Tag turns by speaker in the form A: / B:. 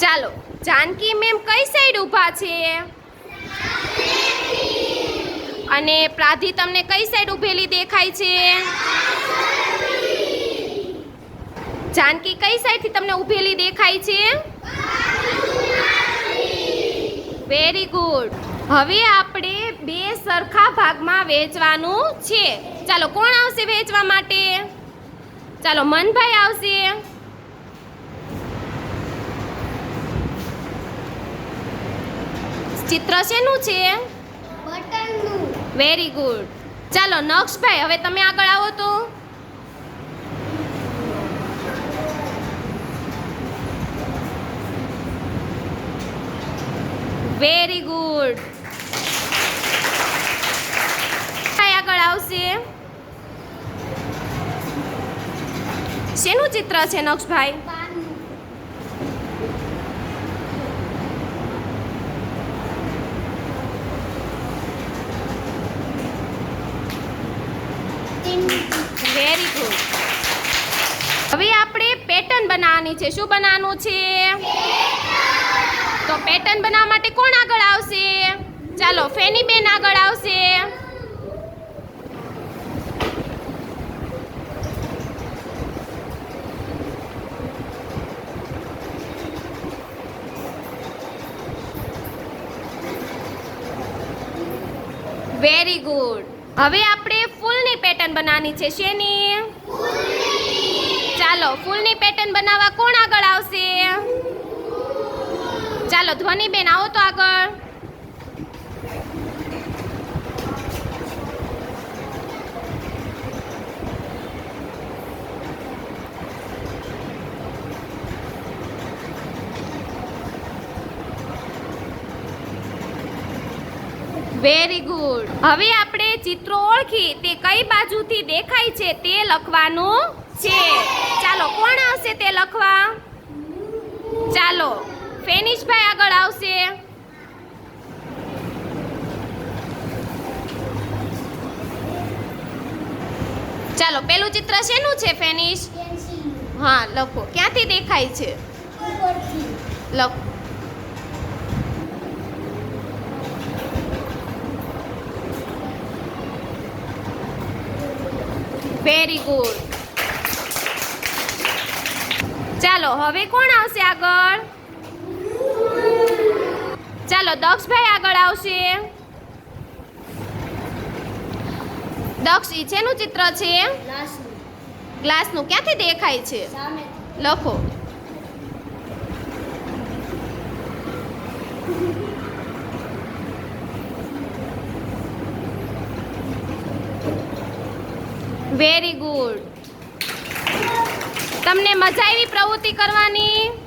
A: ચાલો, જાનકી મેમ કઈ સાઈડ ઊભા છે? અને પ્રાધી તમને કઈ સાઈડ ઊભેલી દેખાય છે? જાનકી કઈ સાઈડથી તમને ઊભેલી દેખાય છે? વેરી ગુડ હવે આપણે બે સરખા ભાગમાં વેચવાનું છે. ચાલો કોણ આવશે વેચવા માટે? ચાલો મનભાઈ આવશે. ચિત્ર શેનું છે? વેરી ગુડ ચાલો નક્ષભાઈ હવે તમે આગળ આવો તો. વેરી ગુડ આગળ આવશે. શેનું ચિત્ર છે, નક્ષભાઈ? વેરી ગુડ હવે આપણે પેટર્ન બનાવવાની છે. શું બનાવવાનું છે? તો પેટર્ન બનાવવા માટે કોણ આગળ આવશે? ચાલો ફેની બેન આગળ આવશે. વેરી ગુડ હવે આપણે ફૂલની પેટર્ન બનાવવાની છે, શેની? ચાલો, ફૂલની પેટર્ન બનાવવા કોણ આગળ આવશે? ચાલો ધ્વનિબેન આવો તો આગળ. વેરી ગુડ હવે આપણે ચિત્રો ઓળખી તે કઈ બાજુથી દેખાય છે તે લખવાનું છે. ચાલો, કોણ આવશે તે લખવા? ચાલો. ફેનિશભાઈ આગળ આવશે. ચાલો, પેલું ચિત્ર શેનું છે ફેનિશ હા, લખો. ક્યાંથી દેખાય છે? લખો. વેરી ગુડ ચાલો, હવે કોણ આવશે આગળ? ચાલો દક્ષભાઈ આગળ આવશે. દક્ષ ઈ છેનું ચિત્ર છે?
B: ગ્લાસનું.
A: ગ્લાસનું. ક્યાંથી દેખાય છે? લખો. વેરી ગુડ તમને મજા આવી પ્રવૃત્તિ કરવાની?